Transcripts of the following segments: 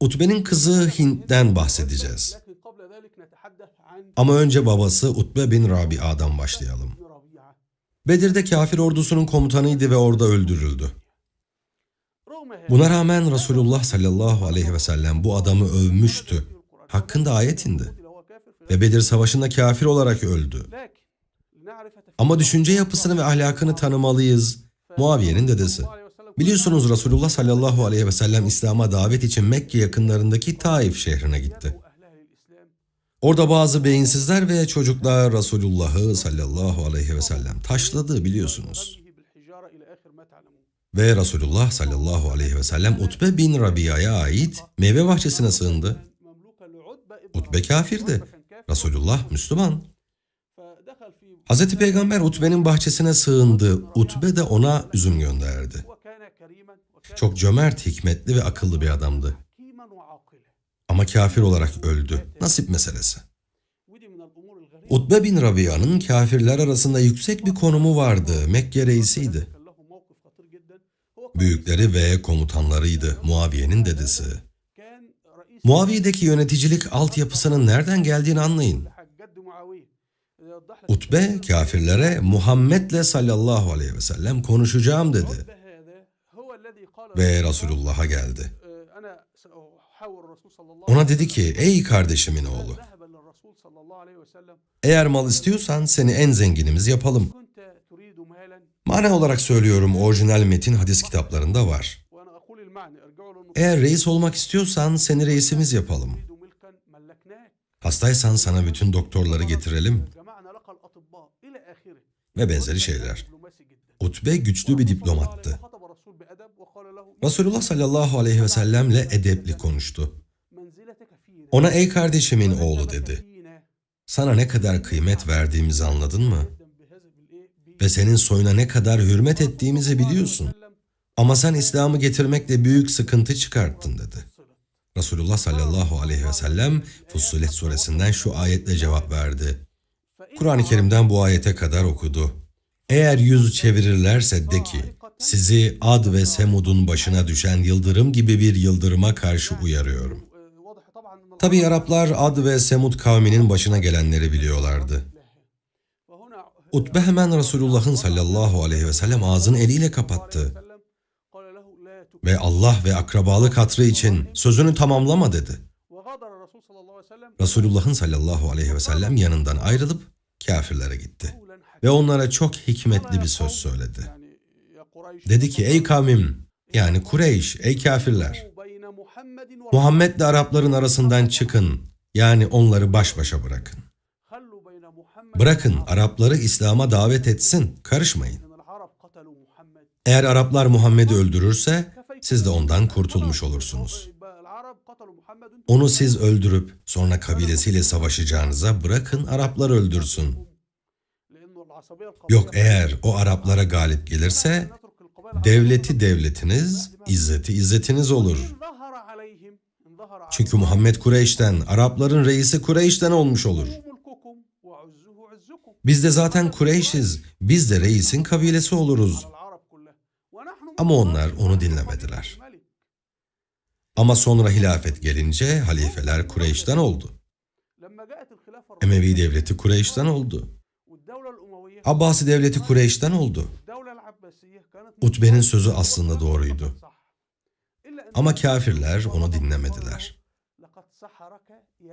Utbe'nin kızı Hint'ten bahsedeceğiz. Ama önce babası Utbe bin Rabia'dan başlayalım. Bedir'de kafir ordusunun komutanıydı ve orada öldürüldü. Buna rağmen Resulullah sallallahu aleyhi ve sellem bu adamı övmüştü. Hakkında ayet indi. Ve Bedir savaşında kafir olarak öldü. Ama düşünce yapısını ve ahlakını tanımalıyız. Muaviye'nin dedesi. Biliyorsunuz Resulullah sallallahu aleyhi ve sellem İslam'a davet için Mekke yakınlarındaki Taif şehrine gitti. Orada bazı beyinsizler ve çocuklar Resulullah'ı sallallahu aleyhi ve sellem taşladı biliyorsunuz. Ve Resulullah sallallahu aleyhi ve sellem Utbe bin Rabia'ya ait meyve bahçesine sığındı. Utbe kafirdi. Resulullah Müslüman. Hazreti Peygamber Utbe'nin bahçesine sığındı. Utbe de ona üzüm gönderdi. Çok cömert, hikmetli ve akıllı bir adamdı. Ama kafir olarak öldü. Nasip meselesi. Utbe bin Rabia'nın kafirler arasında yüksek bir konumu vardı. Mekke reisiydi. Büyükleri ve komutanlarıydı. Muaviye'nin dedesi. Muaviye'deki yöneticilik altyapısının nereden geldiğini anlayın. Utbe kafirlere Muhammed'le sallallahu aleyhi ve sellem konuşacağım dedi. Ve Resulullah'a geldi. Ona dedi ki ey kardeşimin oğlu eğer mal istiyorsan seni en zenginimiz yapalım. Mana olarak söylüyorum orijinal metin hadis kitaplarında var. Eğer reis olmak istiyorsan seni reisimiz yapalım. Hastaysan sana bütün doktorları getirelim ve benzeri şeyler. Utbe güçlü bir diplomattı. Resulullah sallallahu aleyhi ve sellemle edepli konuştu. Ona ey kardeşimin oğlu dedi. Sana ne kadar kıymet verdiğimizi anladın mı? Ve senin soyuna ne kadar hürmet ettiğimizi biliyorsun. Ama sen İslam'ı getirmekle büyük sıkıntı çıkarttın dedi. Resulullah sallallahu aleyhi ve sellem Fussilet suresinden şu ayetle cevap verdi. Kur'an-ı Kerim'den bu ayete kadar okudu. Eğer yüz çevirirlerse de ki, sizi Ad ve Semud'un başına düşen yıldırım gibi bir yıldırıma karşı uyarıyorum. Tabi Araplar Ad ve Semud kavminin başına gelenleri biliyorlardı. Utbe hemen Resulullah'ın sallallahu aleyhi ve sellem ağzını eliyle kapattı. Ve Allah ve akrabalık hatrı için sözünü tamamlama dedi. Resulullah'ın sallallahu aleyhi ve sellem yanından ayrılıp kafirlere gitti. Ve onlara çok hikmetli bir söz söyledi. Dedi ki ey kavmim yani Kureyş ey kafirler Muhammed'le Arapların arasından çıkın yani onları baş başa bırakın. Bırakın Arapları İslam'a davet etsin karışmayın. Eğer Araplar Muhammed'i öldürürse siz de ondan kurtulmuş olursunuz. Onu siz öldürüp sonra kabilesiyle savaşacağınıza bırakın Araplar öldürsün. Yok eğer o Araplara galip gelirse devleti devletiniz, izzeti izzetiniz olur. Çünkü Muhammed Kureyş'ten, Arapların reisi Kureyş'ten olmuş olur. Biz de zaten Kureyş'iz, biz de reisin kabilesi oluruz. Ama onlar onu dinlemediler. Ama sonra hilafet gelince halifeler Kureyş'ten oldu. Emevi devleti Kureyş'ten oldu. Abbasi devleti Kureyş'ten oldu. Utbe'nin sözü aslında doğruydu. Ama kafirler onu dinlemediler.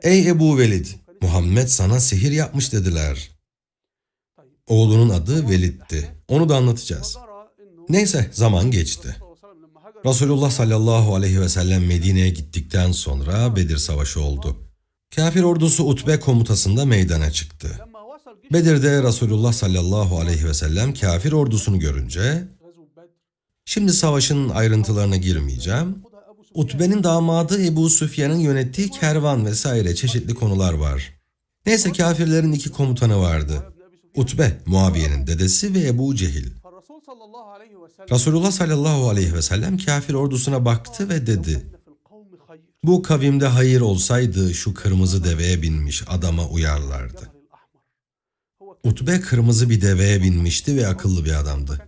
Ey Ebu Velid, Muhammed sana sihir yapmış dediler. Oğlunun adı Velid'ti. Onu da anlatacağız. Neyse zaman geçti. Resulullah sallallahu aleyhi ve sellem Medine'ye gittikten sonra Bedir Savaşı oldu. Kafir ordusu Utbe komutasında meydana çıktı. Bedir'de Resulullah sallallahu aleyhi ve sellem kafir ordusunu görünce, şimdi savaşın ayrıntılarına girmeyeceğim. Utbe'nin damadı Ebu Süfyan'ın yönettiği kervan vesaire çeşitli konular var. Neyse kafirlerin iki komutanı vardı. Utbe, Muaviye'nin dedesi ve Ebu Cehil. Resulullah sallallahu aleyhi ve sellem kafir ordusuna baktı ve dedi, bu kavimde hayır olsaydı şu kırmızı deveye binmiş adama uyarlardı. Utbe kırmızı bir deveye binmişti ve akıllı bir adamdı.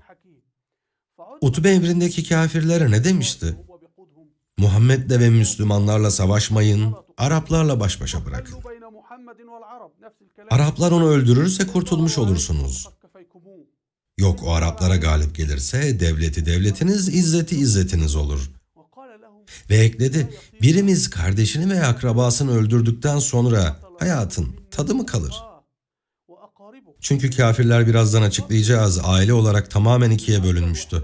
Utbe emrindeki kafirlere ne demişti? Muhammed'le ve Müslümanlarla savaşmayın, Araplarla baş başa bırakın. Araplar onu öldürürse kurtulmuş olursunuz. Yok o Araplara galip gelirse devleti devletiniz, izzeti izzetiniz olur. Ve ekledi, birimiz kardeşini veya akrabasını öldürdükten sonra hayatın tadı mı kalır? Çünkü kafirler birazdan açıklayacağız aile olarak tamamen ikiye bölünmüştü.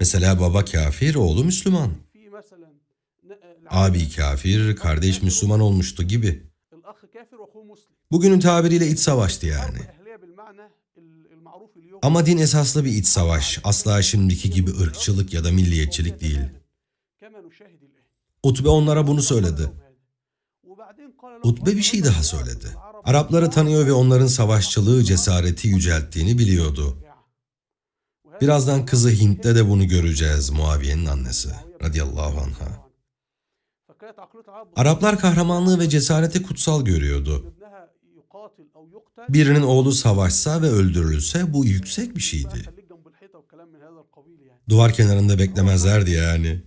Mesela baba kafir, oğlu Müslüman. Abi kafir, kardeş Müslüman olmuştu gibi. Bugünün tabiriyle iç savaştı yani. Ama din esaslı bir iç savaş. Asla şimdiki gibi ırkçılık ya da milliyetçilik değil. Utbe onlara bunu söyledi. Utbe bir şey daha söyledi. Arapları tanıyor ve onların savaşçılığı cesareti yücelttiğini biliyordu. Birazdan kızı Hint'te de bunu göreceğiz Muaviye'nin annesi radıyallahu anha. Araplar kahramanlığı ve cesareti kutsal görüyordu. Birinin oğlu savaşsa ve öldürülse bu yüksek bir şeydi. Duvar kenarında beklemezlerdi yani.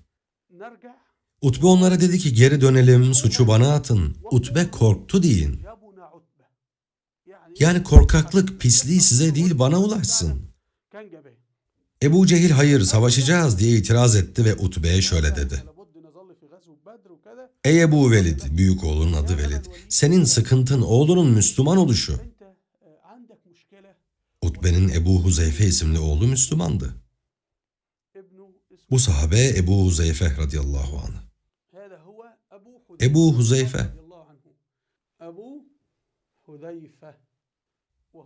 Utbe onlara dedi ki geri dönelim suçu bana atın. Utbe korktu deyin. Yani korkaklık pisliği size değil bana ulaşsın. Ebu Cehil hayır savaşacağız diye itiraz etti ve Utbe'ye şöyle dedi. Ey Ebu Velid, büyük oğlunun adı Velid, senin sıkıntın oğlunun Müslüman oluşu. Utbe'nin Ebu Huzeyfe isimli oğlu Müslümandı. Bu sahabe Ebu Huzeyfe radıyallahu anh. Ebu Huzeyfe.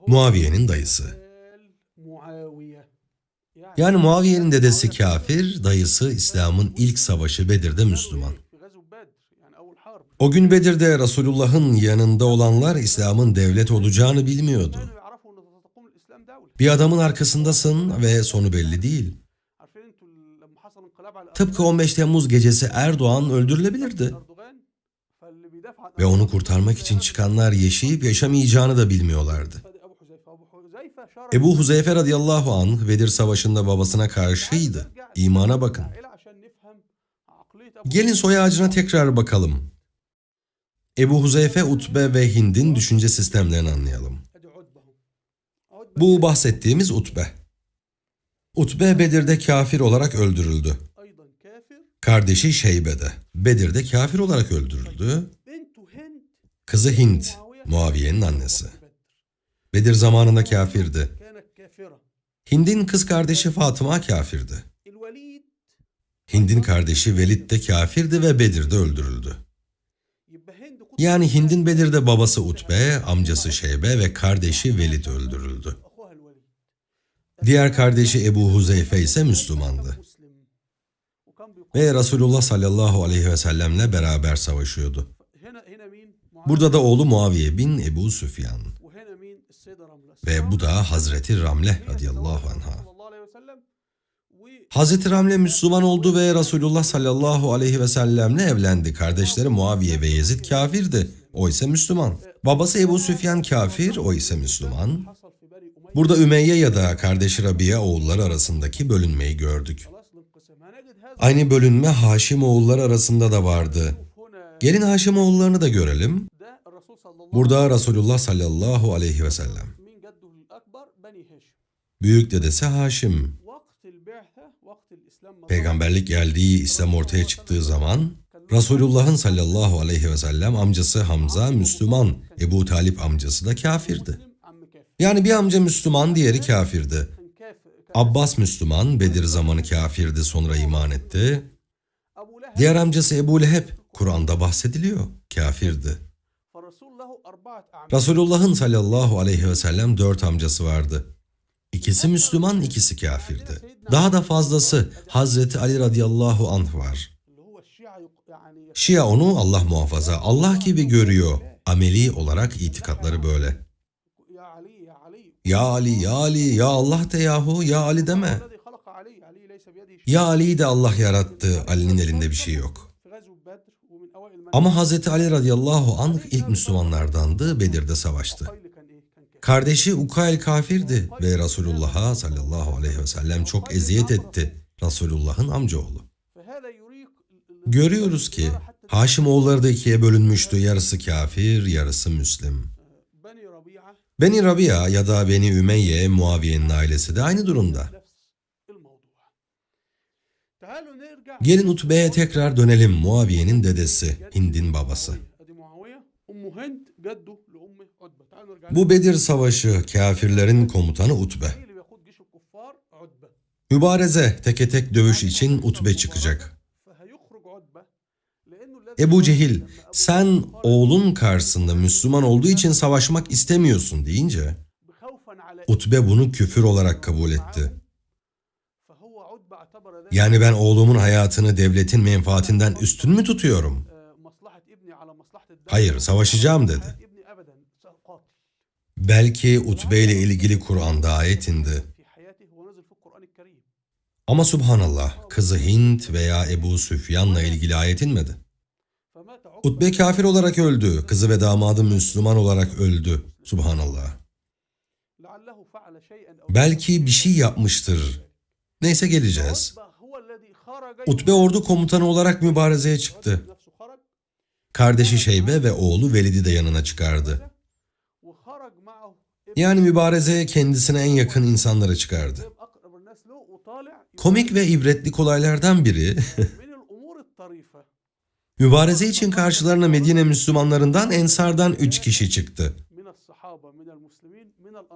Muaviye'nin dayısı. Yani Muaviye'nin dedesi kafir, dayısı İslam'ın ilk savaşı Bedir'de Müslüman. O gün Bedir'de Resulullah'ın yanında olanlar İslam'ın devlet olacağını bilmiyordu. Bir adamın arkasındasın ve sonu belli değil. Tıpkı 15 Temmuz gecesi Erdoğan öldürülebilirdi. Ve onu kurtarmak için çıkanlar yaşayıp yaşamayacağını da bilmiyorlardı. Ebu Huzeyfe radıyallahu anh Bedir Savaşı'nda babasına karşıydı. İmana bakın. Gelin soy ağacına tekrar bakalım. Ebu Huzeyfe, Utbe ve Hind'in düşünce sistemlerini anlayalım. Bu bahsettiğimiz Utbe. Utbe Bedir'de kafir olarak öldürüldü. Kardeşi Şeybe'de Bedir'de kafir olarak öldürüldü. Kızı Hind, Muaviye'nin annesi. Bedir zamanında kafirdi. Hind'in kız kardeşi Fatıma kafirdi. Hind'in kardeşi Velid de kafirdi ve Bedir'de öldürüldü. Yani Hind'in Bedir'de babası Utbe, amcası Şeybe ve kardeşi Velid öldürüldü. Diğer kardeşi Ebu Huzeyfe ise Müslümandı. Ve Resulullah sallallahu aleyhi ve sellemle beraber savaşıyordu. Burada da oğlu Muaviye bin Ebu Süfyan. Ve bu da Hazreti Ramle radıyallahu anha. Hazreti Ramle Müslüman oldu ve Resulullah sallallahu aleyhi ve sellemle evlendi. Kardeşleri Muaviye ve Yezid kafirdi. O ise Müslüman. Babası Ebu Süfyan kafir, o ise Müslüman. Burada Ümeyye ya da kardeşi Rabia oğulları arasındaki bölünmeyi gördük. Aynı bölünme Haşim oğulları arasında da vardı. Gelin Haşim oğullarını da görelim. Burada Resulullah sallallahu aleyhi ve sellem. Büyük dedesi Haşim. Peygamberlik geldiği, İslam ortaya çıktığı zaman Resulullah'ın sallallahu aleyhi ve sellem amcası Hamza Müslüman, Ebu Talip amcası da kafirdi. Yani bir amca Müslüman, diğeri kafirdi. Abbas Müslüman, Bedir zamanı kafirdi sonra iman etti. Diğer amcası Ebu Leheb, Kur'an'da bahsediliyor, kafirdi. Resulullah'ın sallallahu aleyhi ve sellem dört amcası vardı. İkisi Müslüman, ikisi kafirdi. Daha da fazlası Hazreti Ali radıyallahu anh var. Şia onu Allah muhafaza, Allah gibi görüyor. Ameli olarak itikatları böyle. Ya Ali, ya Ali, ya Allah de yahu, ya Ali deme. Ya Ali'yi de Allah yarattı, Ali'nin elinde bir şey yok. Ama Hazreti Ali radıyallahu anh ilk Müslümanlardandı, Bedir'de savaştı. Kardeşi Ukayl kafirdi ve Resulullah'a sallallahu aleyhi ve sellem çok eziyet etti. Resulullah'ın amcaoğlu. Görüyoruz ki Haşimoğulları da ikiye bölünmüştü. Yarısı kafir, yarısı Müslim. Beni Rabia ya da Beni Ümeyye, Muaviye'nin ailesi de aynı durumda. Gelin Utbe'ye tekrar dönelim. Muaviye'nin dedesi, Hind'in babası. Bu Bedir Savaşı kafirlerin komutanı Utbe. Mübareze teke tek dövüş için Utbe çıkacak. Ebu Cehil, sen oğlun karşısında Müslüman olduğu için savaşmak istemiyorsun deyince Utbe bunu küfür olarak kabul etti. Yani ben oğlumun hayatını devletin menfaatinden üstün mü tutuyorum? Hayır, savaşacağım dedi. Belki Utbe ile ilgili Kur'an'da ayet indi. Ama subhanallah, kızı Hint veya Ebu Süfyan'la ilgili ayet inmedi. Utbe kafir olarak öldü, kızı ve damadı Müslüman olarak öldü. Subhanallah. Belki bir şey yapmıştır. Neyse geleceğiz. Utbe ordu komutanı olarak mübarezeye çıktı. Kardeşi Şeybe ve oğlu Velid'i de yanına çıkardı. Yani mübarezeye kendisine en yakın insanları çıkardı. Komik ve ibretlik olaylardan biri, mübareze için karşılarına Medine Müslümanlarından Ensardan üç kişi çıktı.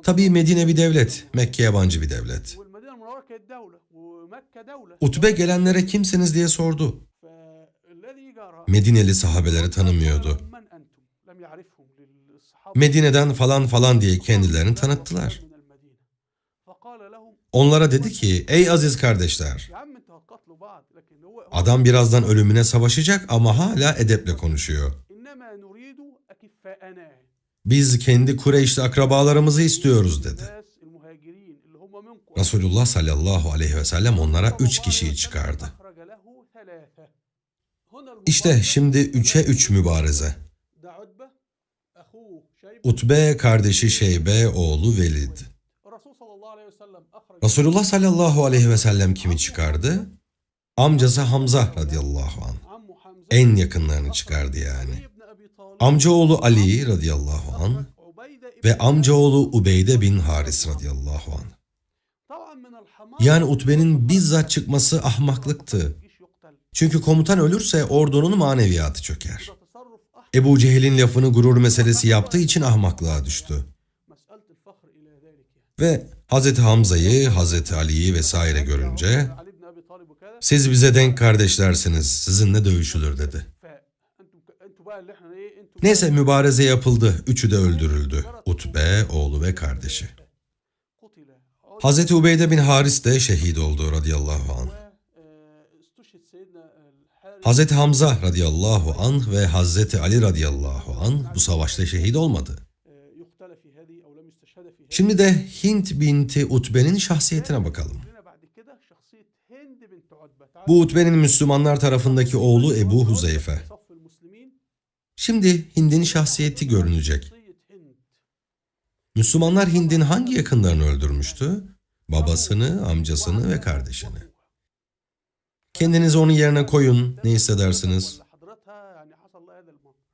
Tabii Medine bir devlet, Mekke yabancı bir devlet. Utbe gelenlere kimsiniz diye sordu. Medineli sahabeleri tanımıyordu. Medine'den falan falan diye kendilerini tanıttılar. Onlara dedi ki, ey aziz kardeşler, adam birazdan ölümüne savaşacak ama hala edeple konuşuyor. Biz kendi Kureyşli akrabalarımızı istiyoruz dedi. Resulullah sallallahu aleyhi ve sellem onlara üç kişiyi çıkardı. İşte şimdi üçe üç mübareze. Utbe kardeşi Şeybe oğlu Velid. Resulullah sallallahu aleyhi ve sellem kimi çıkardı? Amcası Hamza radıyallahu anh. En yakınlarını çıkardı yani. Amcaoğlu Ali radıyallahu anh ve amcaoğlu Ubeyde bin Haris radıyallahu anh. Yani Utbe'nin bizzat çıkması ahmaklıktı. Çünkü komutan ölürse ordunun maneviyatı çöker. Ebu Cehil'in lafını gurur meselesi yaptığı için ahmaklığa düştü. Ve Hazreti Hamza'yı, Hazreti Ali'yi vesaire görünce siz bize denk kardeşlersiniz, sizinle dövüşülür dedi. Neyse mübareze yapıldı, üçü de öldürüldü. Utbe, oğlu ve kardeşi. Hazreti Ubeyde bin Haris de şehit oldu radıyallahu anh. Hazreti Hamza radıyallahu anh ve Hazreti Ali radıyallahu anh bu savaşta şehit olmadı. Şimdi de Hint binti Utbe'nin şahsiyetine bakalım. Bu Utbe'nin Müslümanlar tarafındaki oğlu Ebu Huzeyfe. Şimdi Hind'in şahsiyeti görünecek. Müslümanlar Hind'in hangi yakınlarını öldürmüştü? Babasını, amcasını ve kardeşini. Kendinizi onun yerine koyun, ne hissedersiniz?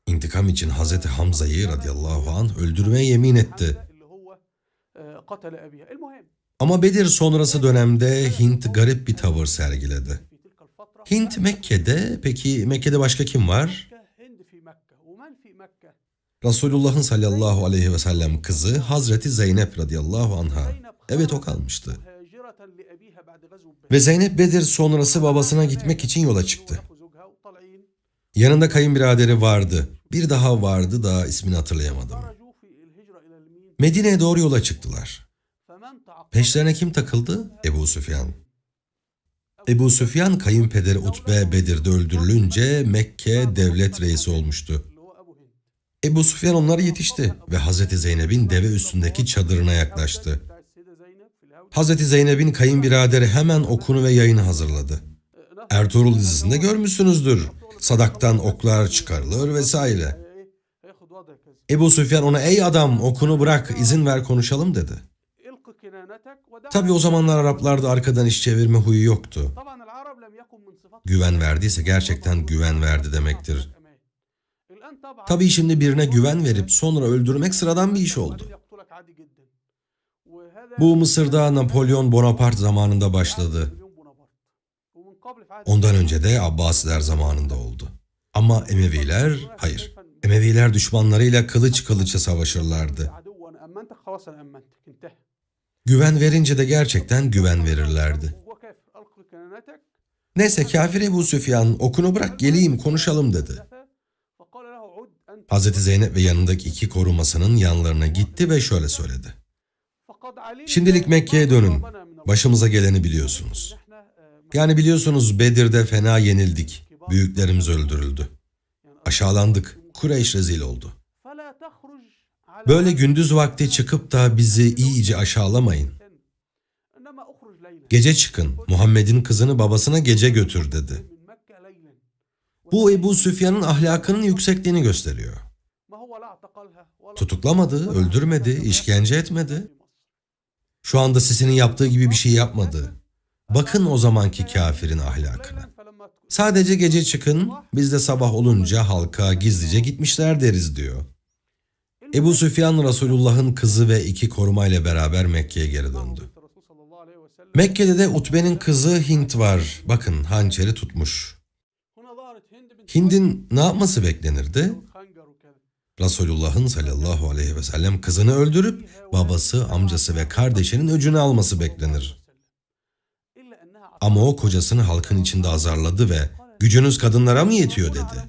İntikam için Hazreti Hamza'yı radıyallahu anh öldürmeye yemin etti. Ama Bedir sonrası dönemde Hint garip bir tavır sergiledi. Hint Mekke'de, peki Mekke'de başka kim var? Resulullah'ın sallallahu aleyhi ve sellem kızı Hazreti Zeynep radıyallahu anha. Evet o kalmıştı. Ve Zeynep Bedir sonrası babasına gitmek için yola çıktı. Yanında kayınbiraderi vardı. Bir daha vardı da ismini hatırlayamadım. Medine'ye doğru yola çıktılar. Peşlerine kim takıldı? Ebu Süfyan. Ebu Süfyan kayınpederi Utbe Bedir'de öldürülünce Mekke devlet reisi olmuştu. Ebu Süfyan onlara yetişti ve Hazreti Zeynep'in deve üstündeki çadırına yaklaştı. Hazreti Zeynep'in kayınbiraderi hemen okunu ve yayını hazırladı. Ertuğrul dizisinde görmüşsünüzdür. Sadaktan oklar çıkarılır vesaire. Ebu Süfyan ona ey adam okunu bırak izin ver konuşalım dedi. Tabi o zamanlar Araplarda arkadan iş çevirme huyu yoktu. güven verdiyse gerçekten güven verdi demektir. Tabii şimdi birine güven verip sonra öldürmek sıradan bir iş oldu. Bu Mısır'da Napolyon Bonaparte zamanında başladı. Ondan önce de Abbasiler zamanında oldu. Ama Emeviler hayır. Emeviler düşmanlarıyla kılıç kılıça savaşırlardı. Güven verince de gerçekten güven verirlerdi. Neyse kafir Ebu Süfyan okunu bırak geleyim konuşalım dedi. Hazreti Zeynep ve yanındaki iki korumasının yanlarına gitti ve şöyle söyledi. Şimdilik Mekke'ye dönün. Başımıza geleni biliyorsunuz. Yani biliyorsunuz Bedir'de fena yenildik. Büyüklerimiz öldürüldü. Aşağılandık. Kureyş rezil oldu. Böyle gündüz vakti çıkıp da bizi iyice aşağılamayın. Gece çıkın. Muhammed'in kızını babasına gece götür dedi. Bu Ebu Süfyan'ın ahlakının yüksekliğini gösteriyor. Tutuklamadı, öldürmedi, işkence etmedi. Şu anda sisinin yaptığı gibi bir şey yapmadı. Bakın o zamanki kafirin ahlakına. Sadece gece çıkın, biz de sabah olunca halka gizlice gitmişler deriz diyor. Ebu Süfyan Resulullah'ın kızı ve iki korumayla beraber Mekke'ye geri döndü. Mekke'de de Utbe'nin kızı Hint var. Bakın hançeri tutmuş. Hind'in ne yapması beklenirdi? Resulullah'ın sallallahu aleyhi ve sellem kızını öldürüp babası, amcası ve kardeşinin öcünü alması beklenir. Ama o kocasını halkın içinde azarladı ve gücünüz kadınlara mı yetiyor dedi.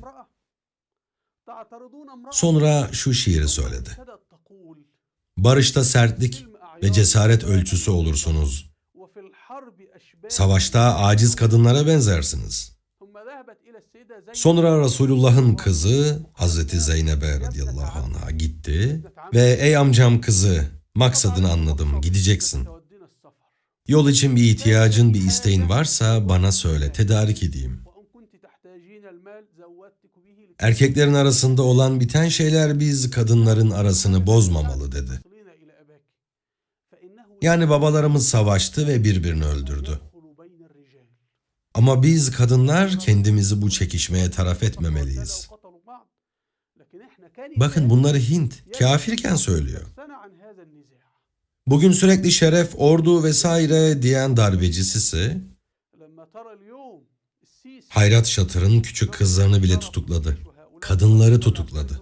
Sonra şu şiiri söyledi. Barışta sertlik ve cesaret ölçüsü olursunuz. Savaşta aciz kadınlara benzersiniz. Sonra Resulullah'ın kızı Hazreti Zeynep'e radıyallahu anh'a gitti ve ey amcam kızı maksadını anladım gideceksin. Yol için bir ihtiyacın bir isteğin varsa bana söyle tedarik edeyim. Erkeklerin arasında olan biten şeyler biz kadınların arasını bozmamalı dedi. Yani babalarımız savaştı ve birbirini öldürdü. Ama biz kadınlar kendimizi bu çekişmeye taraf etmemeliyiz. Bakın bunları Hint kafirken söylüyor. Bugün sürekli şeref, ordu vesaire diyen darbecisi Hayrat Şatır'ın küçük kızlarını bile tutukladı. Kadınları tutukladı.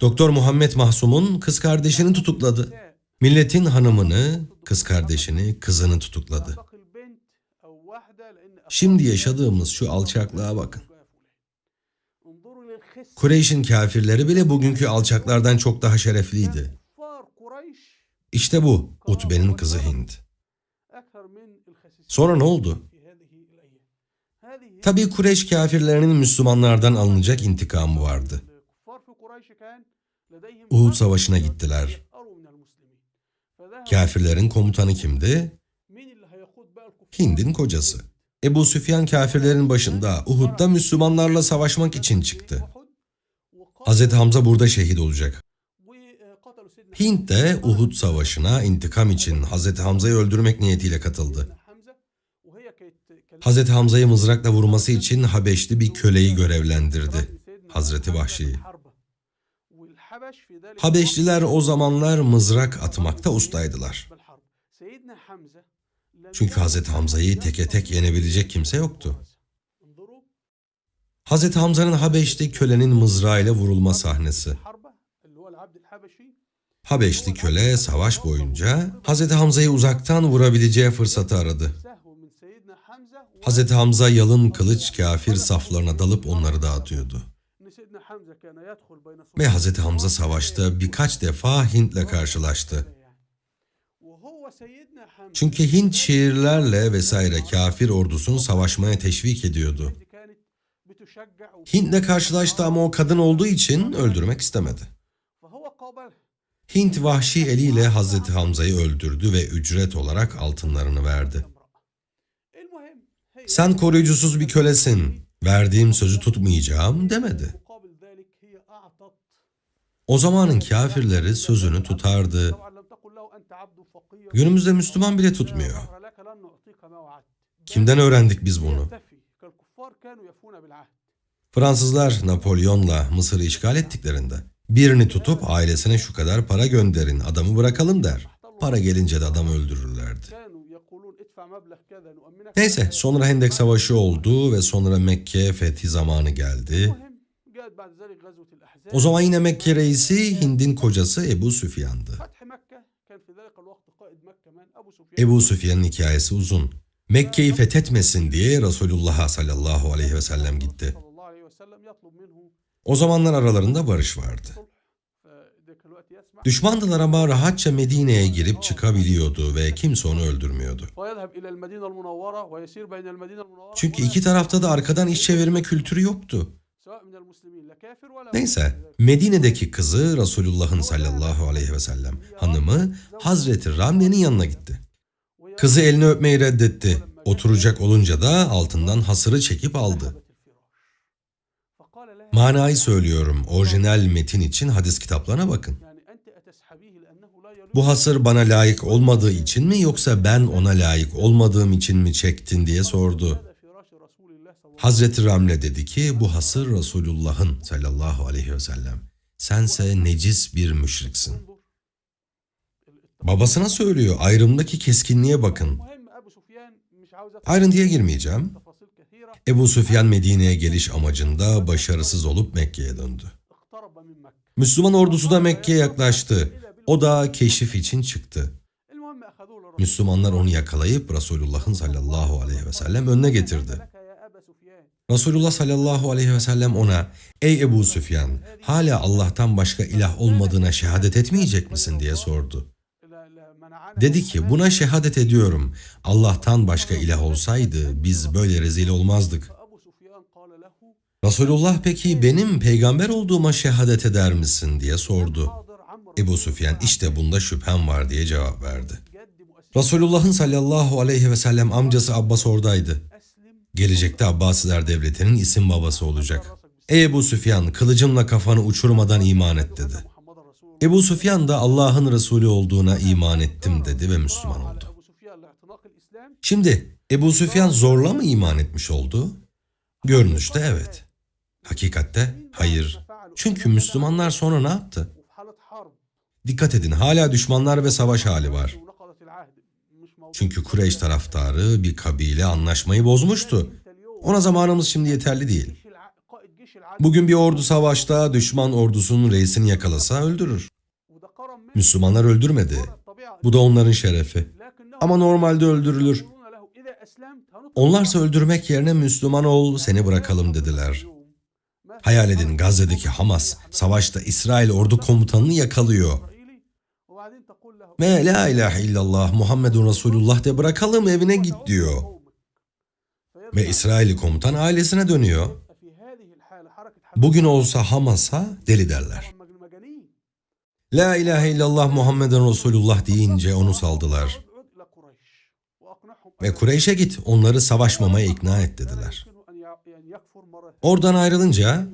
Doktor Muhammed Mahsum'un kız kardeşini tutukladı. Milletin hanımını, kız kardeşini, kızını tutukladı. Şimdi yaşadığımız şu alçaklığa bakın. Kureyş'in kafirleri bile bugünkü alçaklardan çok daha şerefliydi. İşte bu Utbe'nin kızı Hind. Sonra ne oldu? Tabii Kureyş kafirlerinin Müslümanlardan alınacak intikamı vardı. Uhud Savaşı'na gittiler. Kafirlerin komutanı kimdi? Hind'in kocası. Ebu Süfyan kafirlerin başında Uhud'da Müslümanlarla savaşmak için çıktı. Hazreti Hamza burada şehit olacak. Hint de Uhud Savaşı'na intikam için Hazreti Hamza'yı öldürmek niyetiyle katıldı. Hazreti Hamza'yı mızrakla vurması için Habeşli bir köleyi görevlendirdi. Hazreti Vahşi'yi. Habeşliler o zamanlar mızrak atmakta ustaydılar. Çünkü Hazreti Hamza'yı teke tek yenebilecek kimse yoktu. Hazreti Hamza'nın Habeşli kölenin mızrağıyla vurulma sahnesi. Habeşli köle savaş boyunca Hazreti Hamza'yı uzaktan vurabileceği fırsatı aradı. Hazreti Hamza yalın kılıç kafir saflarına dalıp onları dağıtıyordu. Ve Hazreti Hamza savaşta birkaç defa Hint'le karşılaştı. Çünkü Hint şiirlerle vesaire kafir ordusunu savaşmaya teşvik ediyordu. Hint'le karşılaştı ama o kadın olduğu için öldürmek istemedi. Hint vahşi eliyle Hazreti Hamza'yı öldürdü ve ücret olarak altınlarını verdi. Sen koruyucusuz bir kölesin, verdiğim sözü tutmayacağım demedi. O zamanın kafirleri sözünü tutardı. Günümüzde Müslüman bile tutmuyor. Kimden öğrendik biz bunu? Fransızlar Napolyon'la Mısır'ı işgal ettiklerinde birini tutup ailesine şu kadar para gönderin adamı bırakalım der. Para gelince de adamı öldürürlerdi. Neyse sonra Hendek Savaşı oldu ve sonra Mekke fethi zamanı geldi. O zaman yine Mekke reisi Hind'in kocası Ebu Süfyan'dı. Ebu Süfyan'ın hikayesi uzun. Mekke'yi fethetmesin diye Resulullah'a sallallahu aleyhi ve sellem gitti. O zamanlar aralarında barış vardı. Düşmandılar ama rahatça Medine'ye girip çıkabiliyordu ve kimse onu öldürmüyordu. Çünkü iki tarafta da arkadan iş çevirme kültürü yoktu. Neyse Medine'deki kızı Resulullah'ın sallallahu aleyhi ve sellem hanımı Hazreti Ramle'nin yanına gitti. Kızı elini öpmeyi reddetti. Oturacak olunca da altından hasırı çekip aldı. Manayı söylüyorum. Orijinal metin için hadis kitaplarına bakın. Bu hasır bana layık olmadığı için mi yoksa ben ona layık olmadığım için mi çektin diye sordu. Hazreti Ramle dedi ki bu hasır Resulullah'ın sallallahu aleyhi ve sellem. Sense necis bir müşriksin. Babasına söylüyor ayrımdaki keskinliğe bakın. Ayrıntıya girmeyeceğim. Ebu Süfyan Medine'ye geliş amacında başarısız olup Mekke'ye döndü. Müslüman ordusu da Mekke'ye yaklaştı. O da keşif için çıktı. Müslümanlar onu yakalayıp Resulullah'ın sallallahu aleyhi ve sellem önüne getirdi. Resulullah sallallahu aleyhi ve sellem ona ''Ey Ebu Süfyan, hala Allah'tan başka ilah olmadığına şehadet etmeyecek misin?'' diye sordu. Dedi ki buna şehadet ediyorum. Allah'tan başka ilah olsaydı biz böyle rezil olmazdık. Resulullah peki benim peygamber olduğuma şehadet eder misin diye sordu. Ebu Süfyan işte bunda şüphem var diye cevap verdi. Resulullah'ın sallallahu aleyhi ve sellem amcası Abbas oradaydı. Gelecekte Abbasiler devletinin isim babası olacak. Ey Ebu Süfyan kılıcımla kafanı uçurmadan iman et dedi. Ebu Süfyan da Allah'ın Resulü olduğuna iman ettim dedi ve Müslüman oldu. Şimdi Ebu Süfyan zorla mı iman etmiş oldu? Görünüşte evet. Hakikatte hayır. Çünkü Müslümanlar sonra ne yaptı? Dikkat edin hala düşmanlar ve savaş hali var. Çünkü Kureyş taraftarı bir kabile anlaşmayı bozmuştu. Ona zamanımız şimdi yeterli değil. Bugün bir ordu savaşta düşman ordusunun reisini yakalasa öldürür. Müslümanlar öldürmedi. Bu da onların şerefi. Ama normalde öldürülür. Onlarsa öldürmek yerine Müslüman ol seni bırakalım dediler. Hayal edin Gazze'deki Hamas savaşta İsrail ordu komutanını yakalıyor. Ve la ilahe illallah Muhammedun Resulullah de bırakalım evine git diyor. Ve İsrail'i komutan ailesine dönüyor. Bugün olsa Hamas'a deli derler. La ilahe illallah Muhammeden Resulullah deyince onu saldılar. Ve Kureyş'e git onları savaşmamaya ikna et dediler. Oradan ayrılınca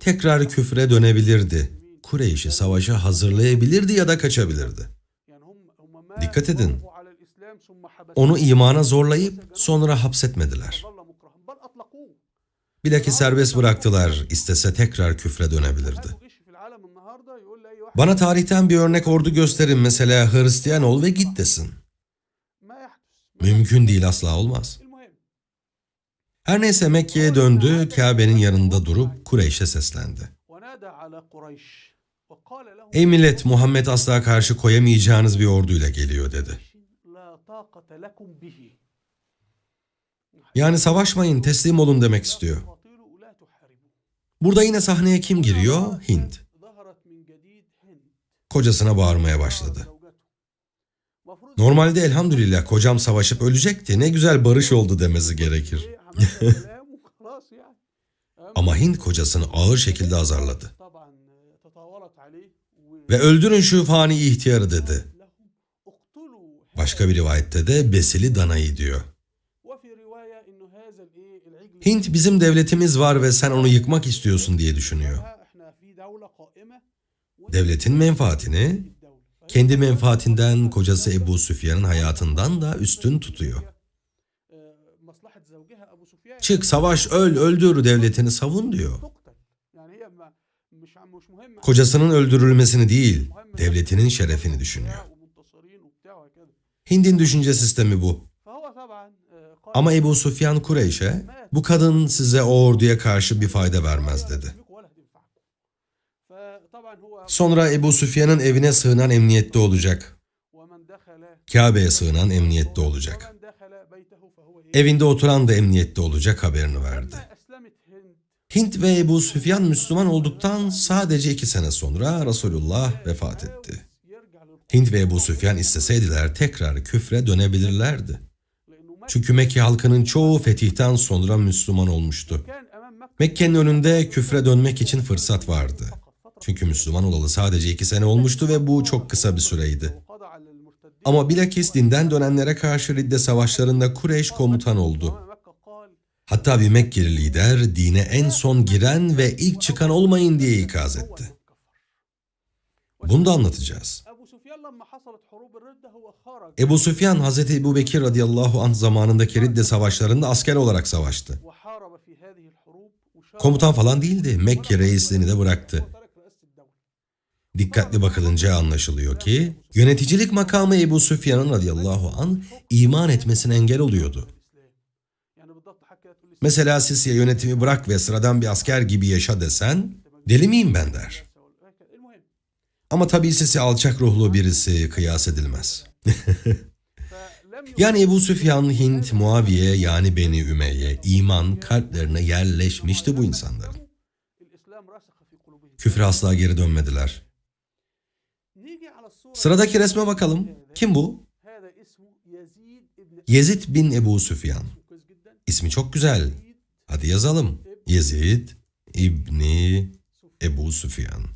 tekrar küfre dönebilirdi. Kureyş'i savaşa hazırlayabilirdi ya da kaçabilirdi. Dikkat edin. Onu imana zorlayıp sonra hapsetmediler. Bilakis serbest bıraktılar. İstese tekrar küfre dönebilirdi. Bana tarihten bir örnek ordu gösterin. Mesela Hristiyan ol ve git desin. Mümkün değil asla olmaz. Her neyse Mekke'ye döndü. Kabe'nin yanında durup Kureyş'e seslendi. Ey millet Muhammed asla karşı koyamayacağınız bir orduyla geliyor dedi. Yani savaşmayın teslim olun demek istiyor. Burada yine sahneye kim giriyor? Hint. Kocasına bağırmaya başladı. Normalde elhamdülillah kocam savaşıp ölecekti. Ne güzel barış oldu demesi gerekir. Ama Hint kocasını ağır şekilde azarladı. Ve öldürün şu fani ihtiyarı dedi. Başka bir rivayette de besili danayı diyor. Hint bizim devletimiz var ve sen onu yıkmak istiyorsun diye düşünüyor. Devletin menfaatini kendi menfaatinden kocası Ebu Süfyan'ın hayatından da üstün tutuyor. Çık savaş öl öldür devletini savun diyor. Kocasının öldürülmesini değil, devletinin şerefini düşünüyor. Hind'in düşünce sistemi bu. Ama Ebu Sufyan Kureyş'e bu kadın size o orduya karşı bir fayda vermez dedi. Sonra Ebu Süfyan'ın evine sığınan emniyette olacak. Kabe'ye sığınan emniyette olacak. Evinde oturan da emniyette olacak haberini verdi. Hint ve Ebu Süfyan Müslüman olduktan sadece iki sene sonra Resulullah vefat etti. Hint ve Ebu Süfyan isteseydiler tekrar küfre dönebilirlerdi. Çünkü Mekke halkının çoğu fetihten sonra Müslüman olmuştu. Mekke'nin önünde küfre dönmek için fırsat vardı. Çünkü Müslüman olalı sadece iki sene olmuştu ve bu çok kısa bir süreydi. Ama bilakis dinden dönenlere karşı ridde savaşlarında Kureyş komutan oldu. Hatta bir Mekkeli lider dine en son giren ve ilk çıkan olmayın diye ikaz etti. Bunu da anlatacağız. Ebu Süfyan Hz. Ebu Bekir radıyallahu anh zamanındaki Ridde savaşlarında asker olarak savaştı. Komutan falan değildi. Mekke reisliğini de bıraktı. Dikkatli bakılınca anlaşılıyor ki yöneticilik makamı Ebu Süfyan'ın radıyallahu an iman etmesine engel oluyordu. Mesela Sisi'ye yönetimi bırak ve sıradan bir asker gibi yaşa desen deli miyim ben der. Ama tabii Sisi alçak ruhlu birisi kıyas edilmez. yani Ebu Süfyan, Hint, Muaviye yani Beni Ümeyye iman kalplerine yerleşmişti bu insanların. Küfre asla geri dönmediler. Sıradaki resme bakalım. Kim bu? Yezid bin Ebu Süfyan. İsmi çok güzel. Hadi yazalım. Yezid İbni Ebu Süfyan.